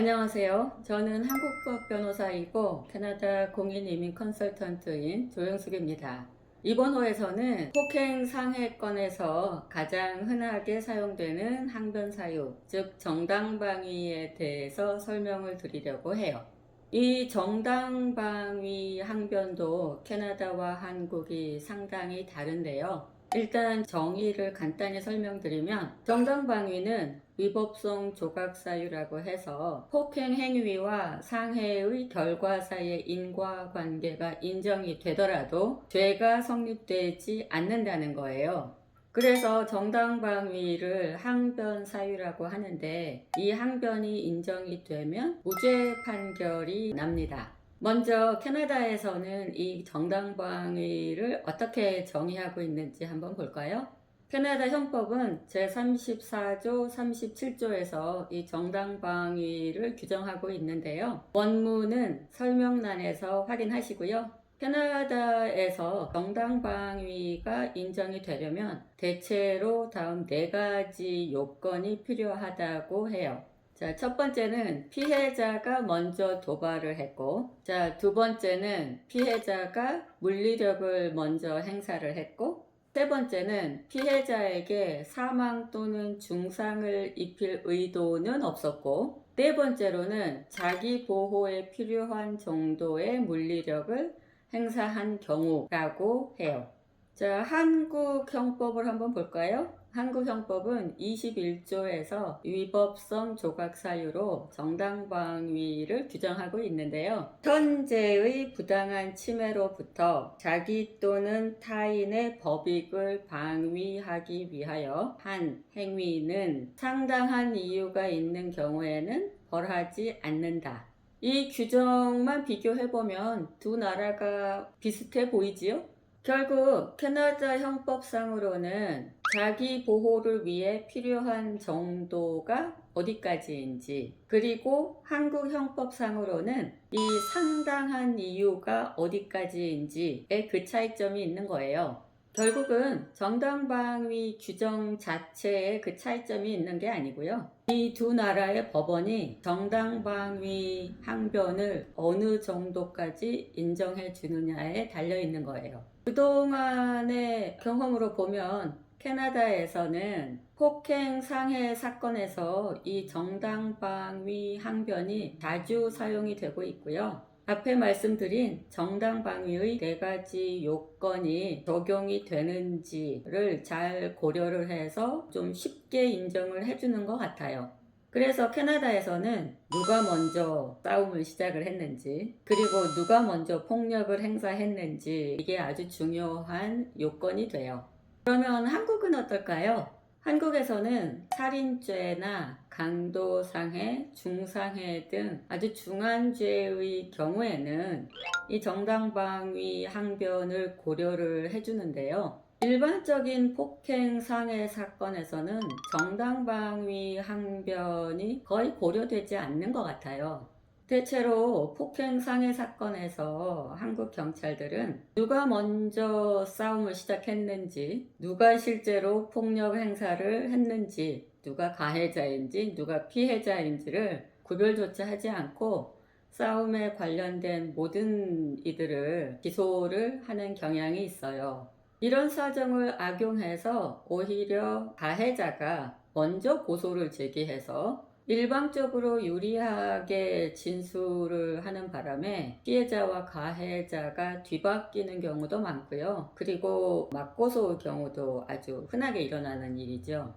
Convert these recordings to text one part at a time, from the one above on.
안녕하세요. 저는 한국법 변호사이고 캐나다 공인이민 컨설턴트인 조영숙입니다. 이번 호에서는 폭행 상해권에서 가장 흔하게 사용되는 항변 사유, 즉 정당방위에 대해서 설명을 드리려고 해요. 이 정당방위 항변도 캐나다와 한국이 상당히 다른데요. 일단 정의를 간단히 설명드리면 정당방위는 위법성 조각사유라고 해서 폭행 행위와 상해의 결과 사이의 인과관계가 인정이 되더라도 죄가 성립되지 않는다는 거예요. 그래서 정당방위를 항변 사유라고 하는데 이 항변이 인정이 되면 무죄 판결이 납니다. 먼저 캐나다에서는 이 정당방위를 어떻게 정의하고 있는지 한번 볼까요? 캐나다 형법은 제34조, 37조에서 이 정당방위를 규정하고 있는데요. 원문은 설명란에서 확인하시고요. 캐나다에서 정당방위가 인정이 되려면 대체로 다음 네 가지 요건이 필요하다고 해요. 자, 첫 번째는 피해자가 먼저 도발을 했고, 자, 두 번째는 피해자가 물리력을 먼저 행사를 했고, 세 번째는 피해자에게 사망 또는 중상을 입힐 의도는 없었고, 네 번째로는 자기 보호에 필요한 정도의 물리력을 행사한 경우라고 해요. 자, 한국 형법을 한번 볼까요? 한국 형법은 21조에서 위법성 조각 사유로 정당방위를 규정하고 있는데요. 현재의 부당한 침해로부터 자기 또는 타인의 법익을 방위하기 위하여 한 행위는 상당한 이유가 있는 경우에는 벌하지 않는다. 이 규정만 비교해보면 두 나라가 비슷해 보이지요? 결국 캐나다 형법상으로는 자기 보호를 위해 필요한 정도가 어디까지인지 그리고 한국 형법상으로는 이 상당한 이유가 어디까지인지의 그 차이점이 있는 거예요. 결국은 정당방위 규정 자체에 그 차이점이 있는 게 아니고요. 이 두 나라의 법원이 정당방위 항변을 어느 정도까지 인정해 주느냐에 달려 있는 거예요. 그동안의 경험으로 보면 캐나다에서는 폭행 상해 사건에서 이 정당방위 항변이 자주 사용이 되고 있고요. 앞에 말씀드린 정당방위의 네 가지 요건이 적용이 되는지를 잘 고려를 해서 좀 쉽게 인정을 해주는 것 같아요. 그래서 캐나다에서는 누가 먼저 싸움을 시작을 했는지, 그리고 누가 먼저 폭력을 행사했는지, 이게 아주 중요한 요건이 돼요. 그러면 한국은 어떨까요? 한국에서는 살인죄나 강도상해, 중상해 등 아주 중한 죄의 경우에는 이 정당방위 항변을 고려를 해주는데요. 일반적인 폭행 상해 사건에서는 정당방위 항변이 거의 고려되지 않는 것 같아요. 대체로 폭행 상해 사건에서 한국 경찰들은 누가 먼저 싸움을 시작했는지, 누가 실제로 폭력 행사를 했는지, 누가 가해자인지, 누가 피해자인지를 구별조차 하지 않고 싸움에 관련된 모든 이들을 기소를 하는 경향이 있어요. 이런 사정을 악용해서 오히려 가해자가 먼저 고소를 제기해서 일방적으로 유리하게 진술을 하는 바람에 피해자와 가해자가 뒤바뀌는 경우도 많고요. 그리고 맞고소 경우도 아주 흔하게 일어나는 일이죠.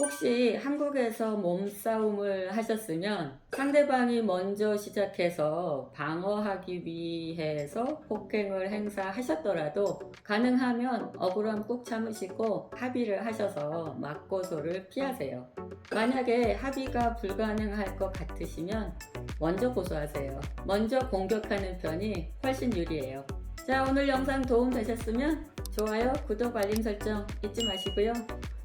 혹시 한국에서 몸싸움을 하셨으면 상대방이 먼저 시작해서 방어하기 위해서 폭행을 행사하셨더라도 가능하면 억울함 꾹 참으시고 합의를 하셔서 맞고소를 피하세요. 만약에 합의가 불가능할 것 같으시면 먼저 고소하세요. 먼저 공격하는 편이 훨씬 유리해요. 자, 오늘 영상 도움 되셨으면 좋아요, 구독, 알림 설정 잊지 마시고요.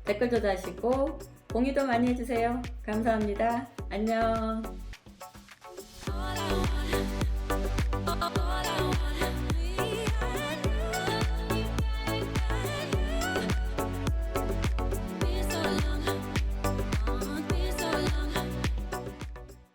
댓글도 다시고 공유도 많이 해주세요. 감사합니다. 안녕.